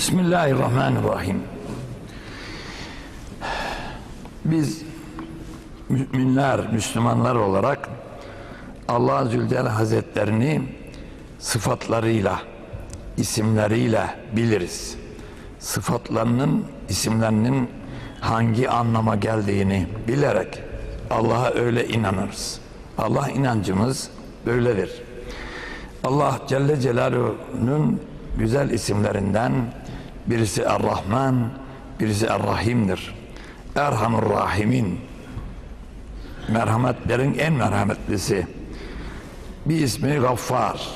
Bismillahirrahmanirrahim. Biz müminler, Müslümanlar olarak Allah Zülcelal Hazretlerini sıfatlarıyla, isimleriyle biliriz. Sıfatlarının, isimlerinin hangi anlama geldiğini bilerek Allah'a öyle inanırız. Allah inancımız böyledir. Allah Celle Celaluhu'nun güzel isimlerinden birisi Er-Rahman, birisi Er-Rahim'dir. Erhamur Rahimin. Merhametlerin en merhametlisi. Bir ismi Gaffar.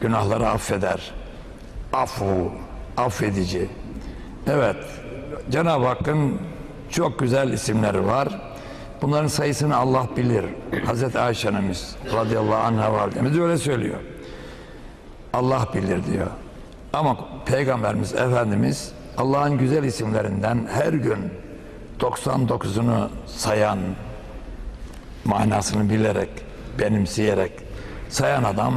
Günahları affeder. Afu, affedici. Evet, Cenab-ı Hakk'ın çok güzel isimleri var. Bunların sayısını Allah bilir. Hazreti Ayşe annemiz radıyallahu anh'a validemiz öyle söylüyor. Allah bilir diyor. Ama Peygamberimiz Efendimiz Allah'ın güzel isimlerinden her gün 99'unu sayan manasını bilerek, benimseyerek sayan adam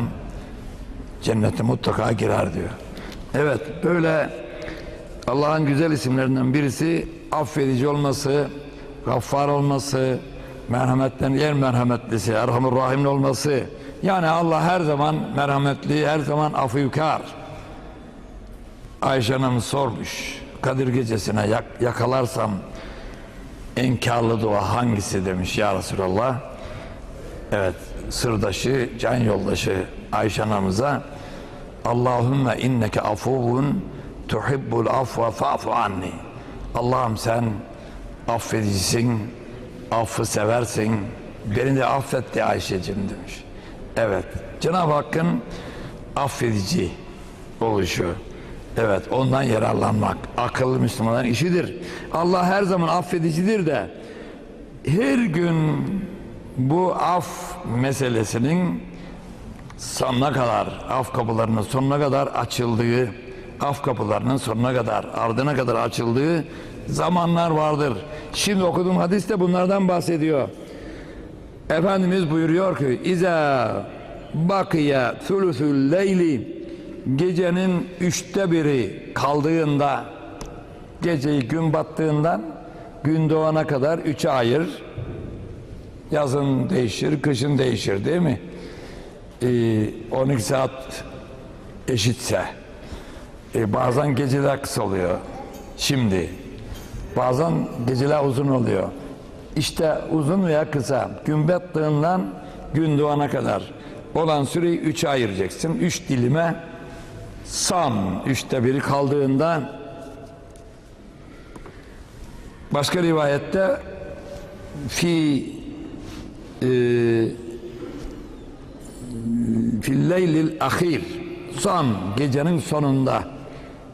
cennete mutlaka girer diyor. Evet böyle Allah'ın güzel isimlerinden birisi affedici olması, gaffar olması, merhametten en merhametlisi, erhamur rahim olması. Yani Allah her zaman merhametli, her zaman afiyukar. Ayşe Hanım sormuş. Kadir gecesine yak, yakalarsam en karlı dua hangisi demiş ya Resulallah. Evet sırdaşı, can yoldaşı Ayşe Hanım'ıza Allahümme inneke afuvun tuhibbul afva fa'fu anni. Allah'ım sen affedicisin, affı seversin. Beni de affet de Ayşe'cim demiş. Evet. Cenab-ı Hakk'ın affedici oluşu. Evet ondan yararlanmak akıllı Müslümanların işidir. Allah her zaman affedicidir de her gün bu af meselesinin sonuna kadar af kapılarının sonuna kadar açıldığı af kapılarının sonuna kadar ardına kadar açıldığı zamanlar vardır. Şimdi okuduğum hadis de bunlardan bahsediyor. Efendimiz buyuruyor ki İza bakiye thuluthul leyli gecenin üçte biri kaldığında geceyi gün battığından gün doğana kadar üçe ayır. Yazın değişir kışın değişir değil mi? Ee, 12 saat eşitse. Ee, bazen geceler kısa oluyor. Şimdi bazen geceler uzun oluyor. İşte uzun veya kısa. Gün battığından gün doğana kadar. Olan süreyi üçe ayıracaksın. Üç dilime sam üçte biri kaldığında başka rivayette fi e, fil leylil ahir son gecenin sonunda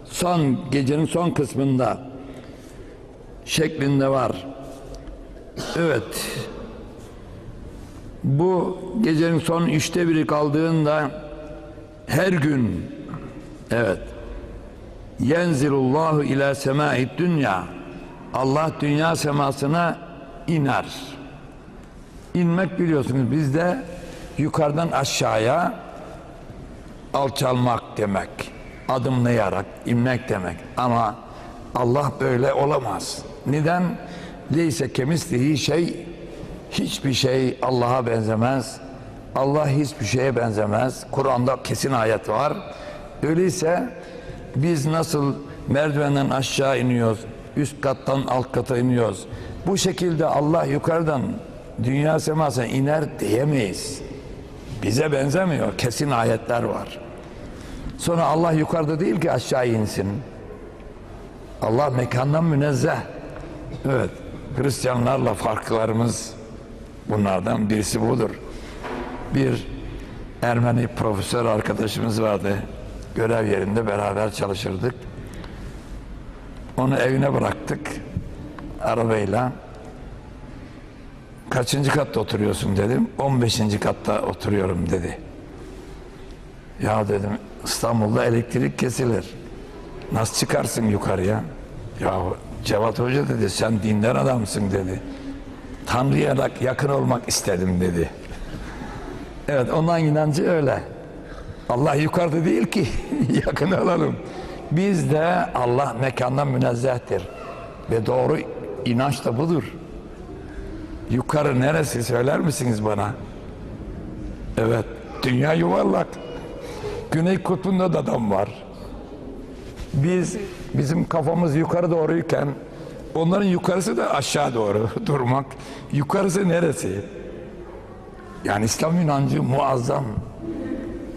son gecenin son kısmında şeklinde var. Evet. Bu gecenin son üçte biri kaldığında her gün Evet. Yenzilullahu ila semai dünya. Allah dünya semasına iner. İnmek biliyorsunuz bizde yukarıdan aşağıya alçalmak demek. Adımlayarak inmek demek. Ama Allah böyle olamaz. Neden? Leyse kemislihi şey hiçbir şey Allah'a benzemez. Allah hiçbir şeye benzemez. Kur'an'da kesin ayet var. Öyleyse biz nasıl merdivenden aşağı iniyoruz, üst kattan alt kata iniyoruz. Bu şekilde Allah yukarıdan dünya semasına iner diyemeyiz. Bize benzemiyor. Kesin ayetler var. Sonra Allah yukarıda değil ki aşağı insin. Allah mekandan münezzeh. Evet. Hristiyanlarla farklarımız bunlardan birisi budur. Bir Ermeni profesör arkadaşımız vardı görev yerinde beraber çalışırdık. Onu evine bıraktık arabayla. Kaçıncı katta oturuyorsun dedim. 15. katta oturuyorum dedi. Ya dedim İstanbul'da elektrik kesilir. Nasıl çıkarsın yukarıya? Ya Cevat Hoca dedi sen dindar adamsın dedi. Tanrı'ya yakın olmak istedim dedi. Evet ondan inancı öyle. Allah yukarıda değil ki yakın alalım. Bizde Allah mekandan münezzehtir. Ve doğru inanç da budur. Yukarı neresi söyler misiniz bana? Evet, dünya yuvarlak. Güney kutbunda da adam var. Biz, bizim kafamız yukarı doğruyken onların yukarısı da aşağı doğru durmak. Yukarısı neresi? Yani İslam inancı muazzam.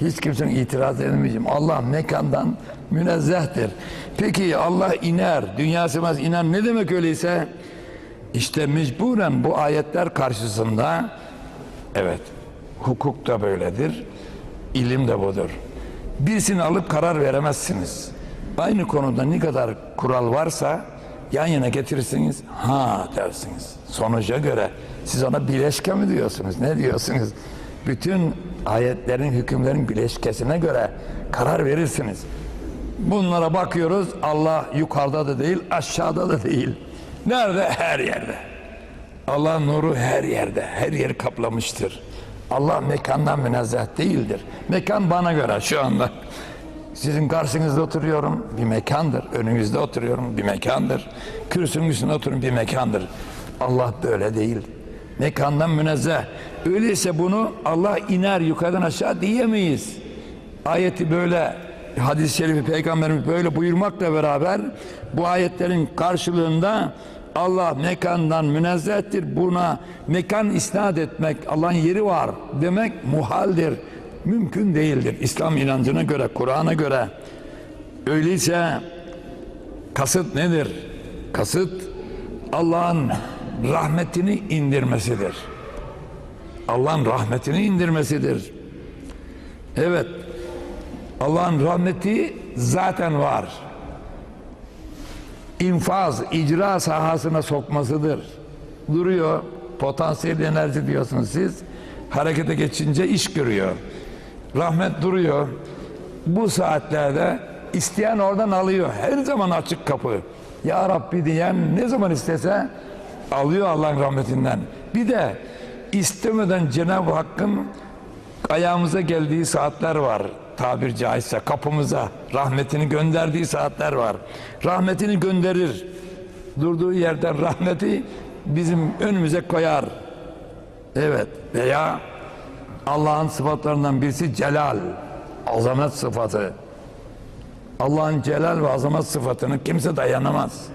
Hiç kimsenin itiraz edemeyeceğim. Allah mekandan münezzehtir. Peki Allah iner, dünya semaz iner ne demek öyleyse? İşte mecburen bu ayetler karşısında evet hukuk da böyledir, ilim de budur. Birisini alıp karar veremezsiniz. Aynı konuda ne kadar kural varsa yan yana getirirsiniz, ha dersiniz. Sonuca göre siz ona bileşke mi diyorsunuz, ne diyorsunuz? Bütün ayetlerin, hükümlerin bileşkesine göre karar verirsiniz. Bunlara bakıyoruz, Allah yukarıda da değil, aşağıda da değil. Nerede? Her yerde. Allah'ın nuru her yerde, her yeri kaplamıştır. Allah mekandan münezzeh değildir. Mekan bana göre şu anda. Sizin karşınızda oturuyorum, bir mekandır. Önünüzde oturuyorum, bir mekandır. Kürsünün üstünde oturuyorum, bir mekandır. Allah böyle değil. Mekandan münezzeh. Öyleyse bunu Allah iner yukarıdan aşağı diyemeyiz. Ayeti böyle hadis-i şerifi peygamberimiz böyle buyurmakla beraber bu ayetlerin karşılığında Allah mekandan münezzehtir. Buna mekan isnat etmek, Allah'ın yeri var demek muhaldir. Mümkün değildir. İslam inancına göre, Kur'an'a göre. Öyleyse kasıt nedir? Kasıt Allah'ın rahmetini indirmesidir. Allah'ın rahmetini indirmesidir. Evet. Allah'ın rahmeti zaten var. İnfaz, icra sahasına sokmasıdır. Duruyor. Potansiyel enerji diyorsunuz siz. Harekete geçince iş görüyor. Rahmet duruyor. Bu saatlerde isteyen oradan alıyor. Her zaman açık kapı. Ya Rabbi diyen ne zaman istese alıyor Allah'ın rahmetinden. Bir de istemeden Cenab-ı Hakk'ın ayağımıza geldiği saatler var tabir caizse kapımıza rahmetini gönderdiği saatler var. Rahmetini gönderir. Durduğu yerden rahmeti bizim önümüze koyar. Evet veya Allah'ın sıfatlarından birisi celal, azamet sıfatı. Allah'ın celal ve azamet sıfatını kimse dayanamaz.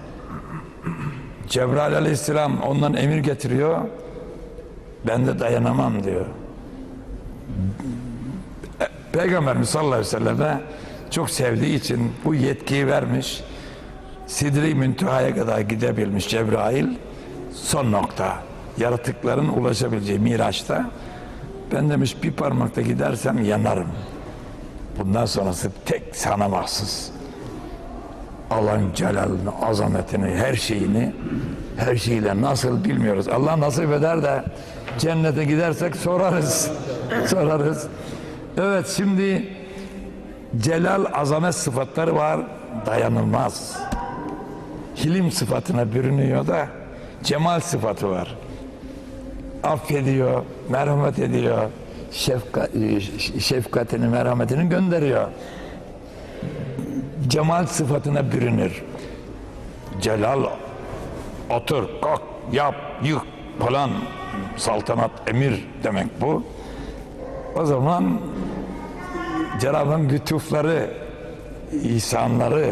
Cebrail aleyhisselam ondan emir getiriyor. Ben de dayanamam diyor. Peygamberimiz sallallahu aleyhi ve selleme çok sevdiği için bu yetkiyi vermiş. Sidri müntehaya kadar gidebilmiş Cebrail. Son nokta. Yaratıkların ulaşabileceği Miraç'ta. Ben demiş bir parmakta gidersem yanarım. Bundan sonrası tek sana mahsus. Allah'ın celalini, azametini, her şeyini, her şeyiyle nasıl bilmiyoruz. Allah nasip eder de cennete gidersek sorarız. sorarız. Evet şimdi celal azamet sıfatları var dayanılmaz. Hilim sıfatına bürünüyor da cemal sıfatı var. Affediyor, merhamet ediyor, şefka, şefkatini, merhametini gönderiyor. Cemal sıfatına bürünür. Celal otur, kalk, yap, yık falan saltanat, emir demek bu. O zaman Cenab-ı lütufları, ihsanları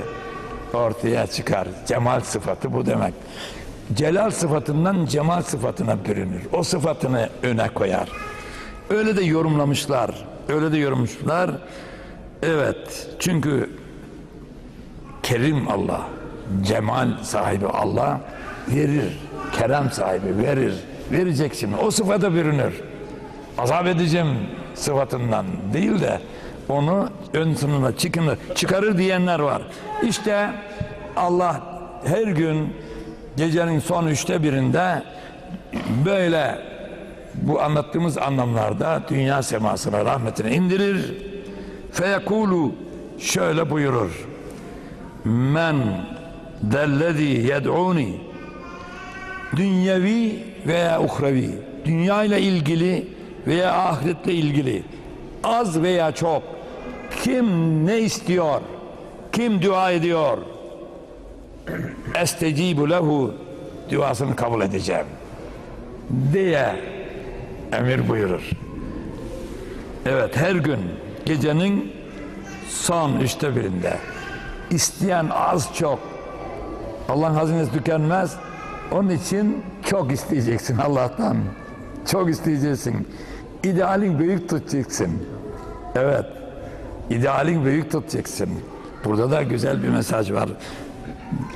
ortaya çıkar. Cemal sıfatı bu demek. Celal sıfatından cemal sıfatına bürünür. O sıfatını öne koyar. Öyle de yorumlamışlar. Öyle de yorumlamışlar. Evet. Çünkü Kerim Allah, cemal sahibi Allah verir. Kerem sahibi verir. Verecek şimdi. O sıfata bürünür azap edeceğim sıfatından değil de onu ön sınırına çıkınır, çıkarır diyenler var. İşte Allah her gün gecenin son üçte birinde böyle bu anlattığımız anlamlarda dünya semasına rahmetini indirir. Feyekulu şöyle buyurur. Men dellezi yed'uni dünyevi veya uhrevi dünya ile ilgili veya ahiretle ilgili az veya çok kim ne istiyor Kim dua ediyor? Estecibu lehu duasını kabul edeceğim diye emir buyurur. Evet her gün gecenin son üçte birinde isteyen az çok Allah'ın hazinesi tükenmez. Onun için çok isteyeceksin Allah'tan. Çok isteyeceksin. İdealin büyük tutacaksın. Evet. İdealin büyük tutacaksın. Burada da güzel bir mesaj var.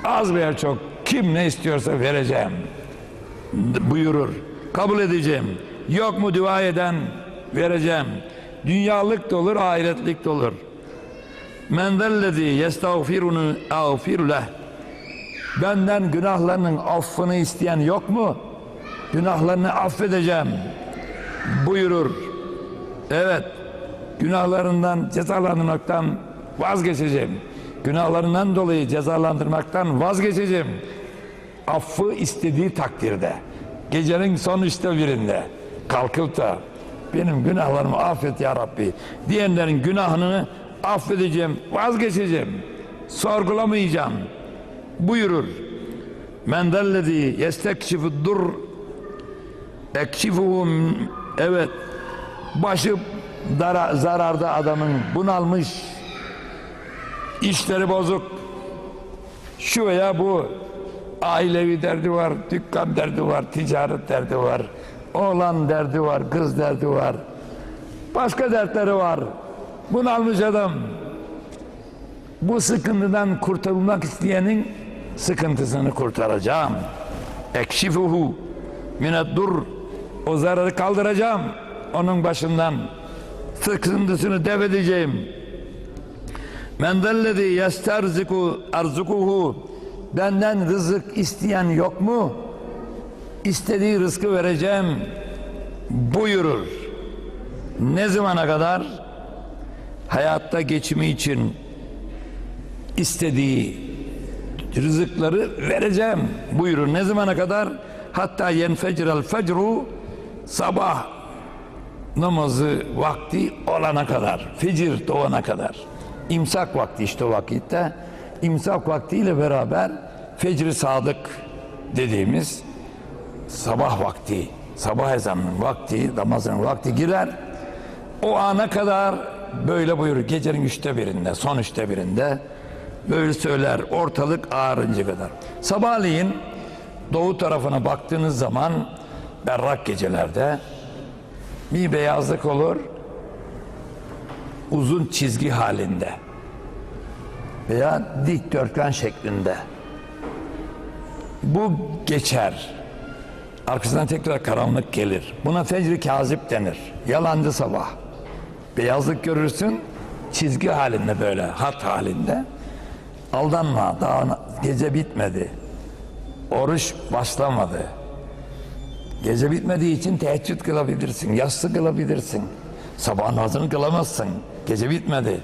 Az veya çok kim ne istiyorsa vereceğim buyurur. Kabul edeceğim. Yok mu dua eden vereceğim. Dünyalık da olur, ahiretlik de olur. Men zellezî yestağfirunu ağfiru leh. Benden günahlarının affını isteyen yok mu? Günahlarını affedeceğim. Buyurur. Evet. Günahlarından cezalandırmaktan vazgeçeceğim. Günahlarından dolayı cezalandırmaktan vazgeçeceğim. Affı istediği takdirde. Gecenin son üçte birinde kalkıp da benim günahlarımı affet ya Rabbi diyenlerin günahını affedeceğim, vazgeçeceğim. Sorgulamayacağım buyurur. Men zellezî yestekşifu dur ekşifuhu evet başı dara, zararda adamın bunalmış işleri bozuk şu veya bu ailevi derdi var dükkan derdi var ticaret derdi var oğlan derdi var kız derdi var başka dertleri var bunalmış adam bu sıkıntıdan kurtulmak isteyenin sıkıntısını kurtaracağım. Ekşifuhu minet dur. O zararı kaldıracağım. Onun başından sıkıntısını def edeceğim. Men zellezî yesterziku arzukuhu. Benden rızık isteyen yok mu? İstediği rızkı vereceğim. Buyurur. Ne zamana kadar? Hayatta geçimi için istediği rızıkları vereceğim buyurun. Ne zamana kadar? Hatta yenfecrel fecru sabah namazı vakti olana kadar. Fecir doğana kadar. İmsak vakti işte o vakitte. İmsak vaktiyle beraber fecri sadık dediğimiz sabah vakti, sabah ezanının vakti, namazın vakti girer. O ana kadar böyle buyurur. Gecenin üçte birinde, son üçte birinde böyle söyler ortalık ağarınca kadar. Sabahleyin doğu tarafına baktığınız zaman berrak gecelerde bir beyazlık olur uzun çizgi halinde veya dikdörtgen şeklinde. Bu geçer. Arkasından tekrar karanlık gelir. Buna fecri kazip denir. Yalancı sabah. Beyazlık görürsün çizgi halinde böyle hat halinde. Aldanma daha gece bitmedi. Oruç başlamadı. Gece bitmediği için teheccüd kılabilirsin, yatsı kılabilirsin. Sabah namazını kılamazsın. Gece bitmedi.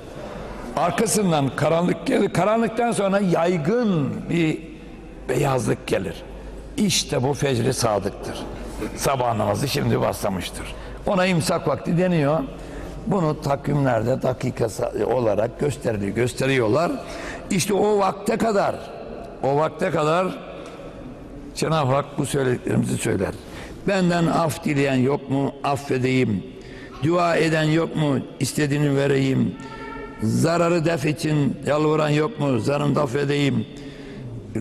Arkasından karanlık gelir. Karanlıktan sonra yaygın bir beyazlık gelir. İşte bu fecri sadıktır. Sabah namazı şimdi başlamıştır. Ona imsak vakti deniyor. Bunu takvimlerde dakikası olarak gösteriliyor, gösteriyorlar. İşte o vakte kadar, o vakte kadar Cenab-ı Hak bu söylediklerimizi söyler. Benden af dileyen yok mu? Affedeyim. Dua eden yok mu? İstediğini vereyim. Zararı def için yalvaran yok mu? Zarını daf edeyim.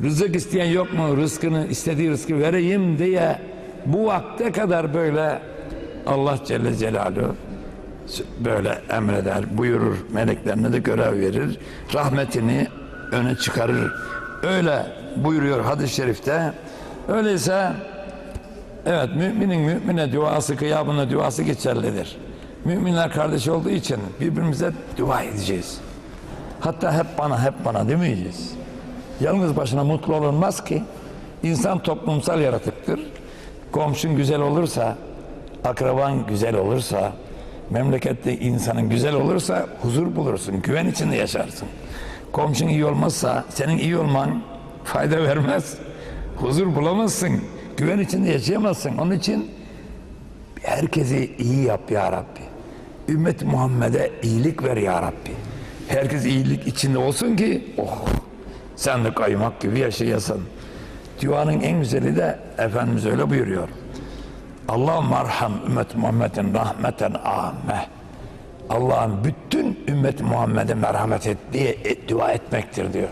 Rızık isteyen yok mu? Rızkını, istediği rızkı vereyim diye bu vakte kadar böyle Allah Celle Celaluhu böyle emreder, buyurur, meleklerine de görev verir, rahmetini öne çıkarır. Öyle buyuruyor hadis-i şerifte. Öyleyse evet müminin mümine duası, kıyamına duası geçerlidir. Müminler kardeş olduğu için birbirimize dua edeceğiz. Hatta hep bana, hep bana demeyeceğiz. Yalnız başına mutlu olunmaz ki. İnsan toplumsal yaratıktır. Komşun güzel olursa, akraban güzel olursa, memlekette insanın güzel olursa huzur bulursun, güven içinde yaşarsın. Komşun iyi olmazsa senin iyi olman fayda vermez. Huzur bulamazsın, güven içinde yaşayamazsın. Onun için herkesi iyi yap ya Rabbi. Ümmet Muhammed'e iyilik ver ya Rabbi. Herkes iyilik içinde olsun ki oh sen de kaymak gibi yaşayasın. Duanın en güzeli de Efendimiz öyle buyuruyor. Allah merham ümmet Muhammed'in rahmeten âme. Allah'ın bütün ümmet Muhammed'e merhamet et diye et, dua etmektir diyor.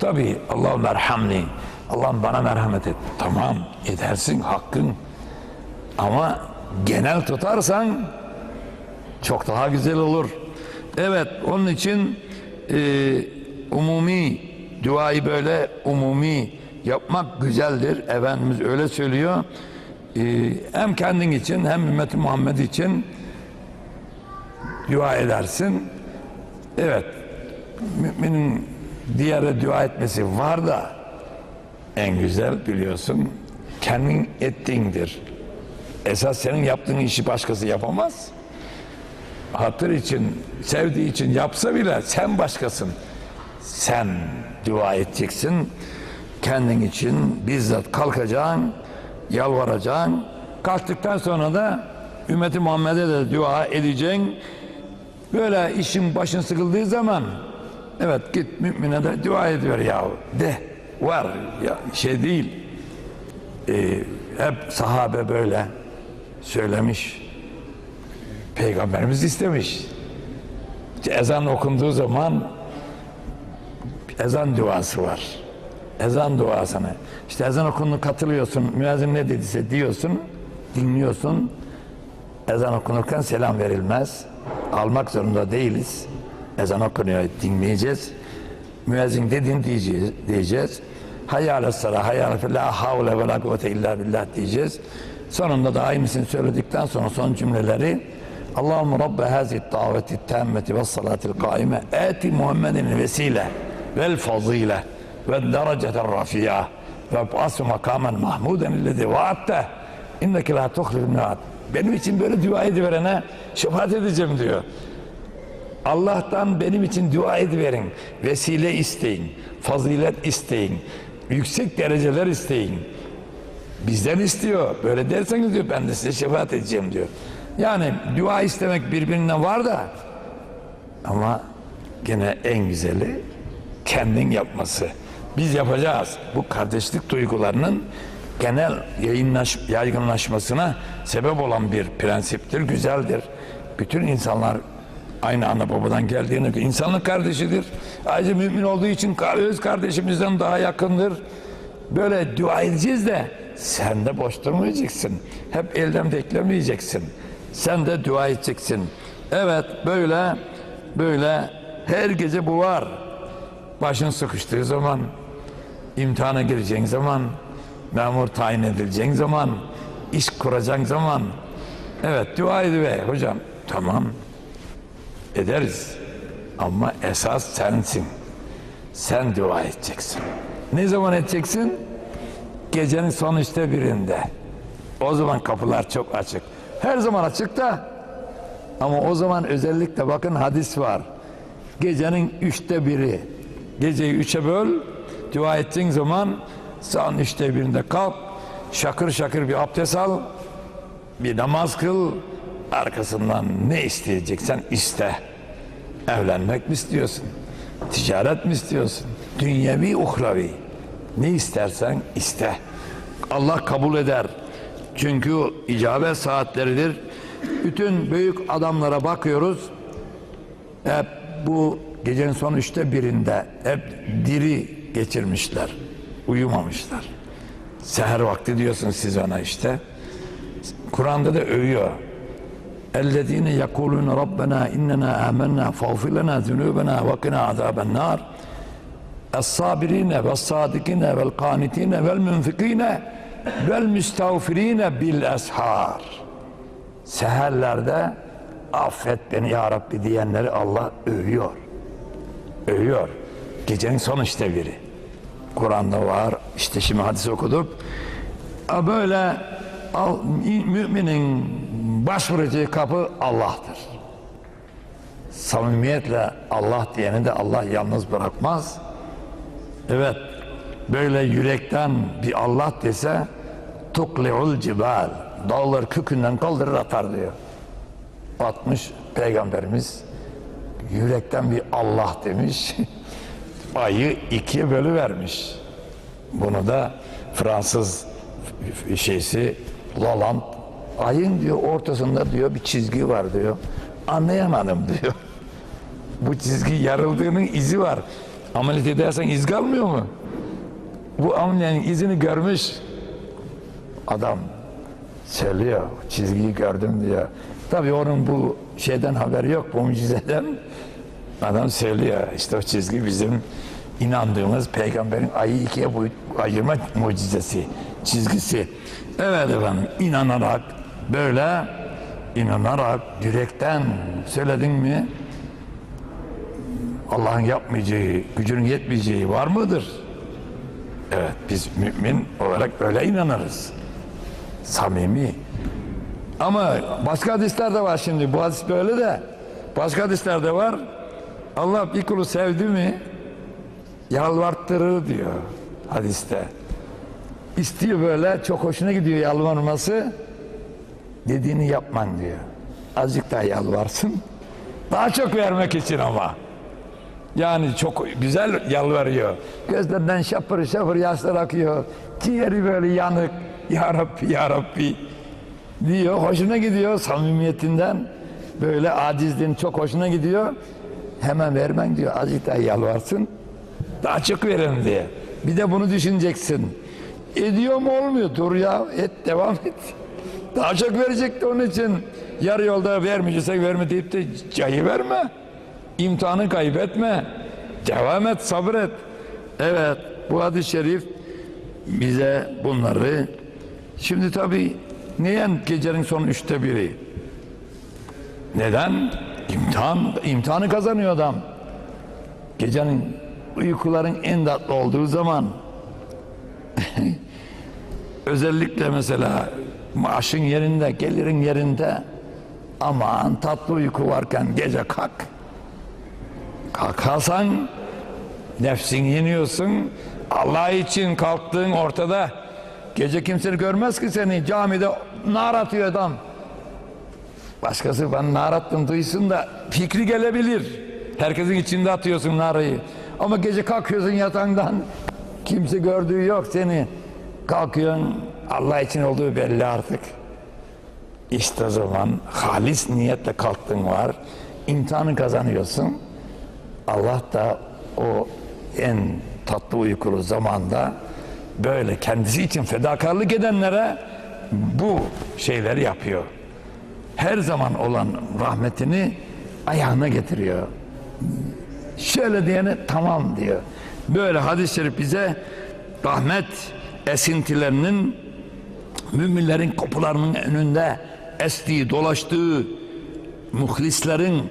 Tabi Allah merhamni. Allah'ım bana merhamet et. Tamam edersin hakkın. Ama genel tutarsan çok daha güzel olur. Evet onun için e, umumi duayı böyle umumi yapmak güzeldir. Efendimiz öyle söylüyor. E, hem kendin için hem ümmeti Muhammed için dua edersin. Evet müminin diğer dua etmesi var da en güzel biliyorsun kendin ettiğindir. Esas senin yaptığın işi başkası yapamaz. Hatır için, sevdiği için yapsa bile sen başkasın. Sen dua edeceksin. Kendin için bizzat kalkacaksın, yalvaracaksın. Kalktıktan sonra da ümmeti Muhammed'e de dua edeceksin. Böyle işin başın sıkıldığı zaman evet git mümine de dua ediyor ya de var ya şey değil. Ee, hep sahabe böyle söylemiş. Peygamberimiz istemiş. Ezan okunduğu zaman ezan duası var. Ezan duasını. İşte ezan okunduğu katılıyorsun. Müezzin ne dediyse diyorsun. Dinliyorsun. Ezan okunurken selam verilmez. Almak zorunda değiliz. Ezan okunuyor dinleyeceğiz. Müezzin dedin diyeceğiz. diyeceğiz. Hayyâle sara, fe la havle ve la kuvvete illa billah diyeceğiz. Sonunda da aynısını söyledikten sonra son cümleleri Allahümme Rabbe hazi daveti tammeti ve salatil kaime eti Muhammedin vesile vel fazile ve dereceten rafiya ve basu makamen mahmuden illezi vaatte inneke la tuhlil mi'ad benim için böyle dua ediverene şefaat edeceğim diyor. Allah'tan benim için dua ediverin. Vesile isteyin. Fazilet isteyin. Yüksek dereceler isteyin. Bizden istiyor. Böyle derseniz diyor ben de size şefaat edeceğim diyor. Yani dua istemek birbirinden var da ama gene en güzeli kendin yapması. Biz yapacağız. Bu kardeşlik duygularının genel yayınlaş, yaygınlaşmasına sebep olan bir prensiptir, güzeldir. Bütün insanlar aynı ana babadan geldiğine göre insanlık kardeşidir. Ayrıca mümin olduğu için öz kardeşimizden daha yakındır. Böyle dua edeceğiz de sen de boş durmayacaksın. Hep elden beklemeyeceksin. Sen de dua edeceksin. Evet böyle böyle her gece bu var. Başın sıkıştığı zaman, imtihana gireceğin zaman, memur tayin edileceğin zaman, iş kuracağın zaman, evet dua ediver hocam. Tamam, ederiz. Ama esas sensin. Sen dua edeceksin. Ne zaman edeceksin? Gecenin son üçte birinde. O zaman kapılar çok açık. Her zaman açık da ama o zaman özellikle bakın hadis var. Gecenin üçte biri. Geceyi üçe böl. Dua ettiğin zaman son üçte birinde kalk. Şakır şakır bir abdest al. Bir namaz kıl. Arkasından ne isteyeceksen iste. Evlenmek mi istiyorsun? Ticaret mi istiyorsun? Dünyevi, uhravi. Ne istersen iste. Allah kabul eder. Çünkü icabet saatleridir. Bütün büyük adamlara bakıyoruz. Hep bu gecenin son üçte birinde hep diri geçirmişler. Uyumamışlar. Seher vakti diyorsun siz ona işte. Kur'an'da da övüyor. اَلَّذ۪ينَ يَقُولُونَ رَبَّنَا اِنَّنَا آمَنَّا فَاغْفِرْ لَنَا ذُنُوبَنَا وَقِنَا عَذَابَ النَّارِ الصابرين والصادقين والقانتين والمنفقين والمستغفرين بالأسحار Seherlerde affet beni ya Rabbi diyenleri Allah övüyor. Övüyor. Gecenin son işte biri. Kur'an'da var. İşte şimdi hadis okuduk. A Böyle müminin başvuracağı kapı Allah'tır. Samimiyetle Allah diyeni de Allah yalnız bırakmaz. Evet, böyle yürekten bir Allah dese tukli'ul cibal dağlar kökünden kaldırır atar diyor. Atmış peygamberimiz yürekten bir Allah demiş. Ayı ikiye bölüvermiş. Bunu da Fransız şeysi Lalande ayın diyor ortasında diyor bir çizgi var diyor. Anlayamadım diyor. Bu çizgi yarıldığının izi var. Ameliyat edersen iz kalmıyor mu? Bu ameliyetin izini görmüş. Adam söylüyor. Çizgiyi gördüm diyor. Tabii onun bu şeyden haberi yok. Bu mucizeden. Adam söylüyor. İşte o çizgi bizim inandığımız peygamberin ayı ikiye ayırma mucizesi. Çizgisi. Evet efendim. inanarak böyle inanarak yürekten söyledin mi Allah'ın yapmayacağı, gücünün yetmeyeceği var mıdır? Evet, biz mümin olarak böyle inanırız. Samimi. Ama başka hadisler de var şimdi. Bu hadis böyle de. Başka hadisler de var. Allah bir kulu sevdi mi yalvarttırır diyor hadiste. İstiyor böyle, çok hoşuna gidiyor yalvarması. Dediğini yapman diyor. Azıcık daha yalvarsın. Daha çok vermek için ama. Yani çok güzel yalvarıyor. Gözlerinden şapır şapır yaşlar akıyor. Ciğeri böyle yanık. Ya Rabbi, Ya Rabbi diyor. Hoşuna gidiyor samimiyetinden. Böyle acizliğin çok hoşuna gidiyor. Hemen vermen diyor. Azıcık daha yalvarsın. Daha çok verin diye. Bir de bunu düşüneceksin. Ediyor mu olmuyor? Dur ya et devam et. Daha çok verecekti onun için. Yarı yolda vermeyeceksek verme deyip de cayı verme. İmtihanı kaybetme. Devam et, sabret. Evet, bu hadis-i şerif bize bunları şimdi tabii neyen gecenin son üçte biri? Neden? İmtihan, imtihanı kazanıyor adam. Gecenin uykuların en tatlı olduğu zaman özellikle mesela maaşın yerinde, gelirin yerinde aman tatlı uyku varken gece kalk kalkarsan nefsin yeniyorsun Allah için kalktığın ortada gece kimse görmez ki seni. Camide nar atıyor adam. Başkası ben nar attım duysun da fikri gelebilir. Herkesin içinde atıyorsun narayı ama gece kalkıyorsun yatağından kimse gördüğü yok seni. Kalkıyorsun Allah için olduğu belli artık. İşte zaman halis niyetle kalktın var. İmtihanı kazanıyorsun. Allah da o en tatlı uykulu zamanda böyle kendisi için fedakarlık edenlere bu şeyleri yapıyor. Her zaman olan rahmetini ayağına getiriyor. Şöyle diyene tamam diyor. Böyle hadis-i şerif bize rahmet esintilerinin müminlerin kapılarının önünde estiği, dolaştığı muhlislerin,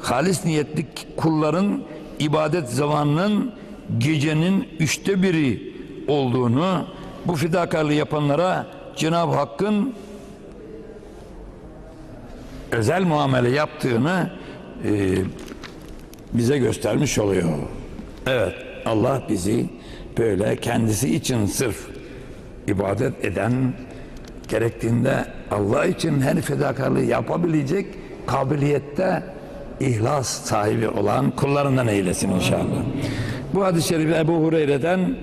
halis niyetli kulların ibadet zamanının gecenin üçte biri olduğunu, bu fedakarlığı yapanlara Cenab-ı Hakk'ın özel muamele yaptığını e, bize göstermiş oluyor. Evet, Allah bizi böyle kendisi için sırf ibadet eden, gerektiğinde Allah için her fedakarlığı yapabilecek kabiliyette ihlas sahibi olan kullarından eylesin inşallah. Bu hadis-i şerifi Ebu Hureyre'den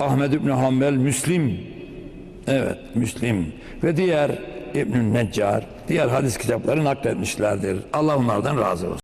Ahmed İbni Hanbel Müslim evet Müslim ve diğer İbn-i Neccar diğer hadis kitapları nakletmişlerdir. Allah onlardan razı olsun.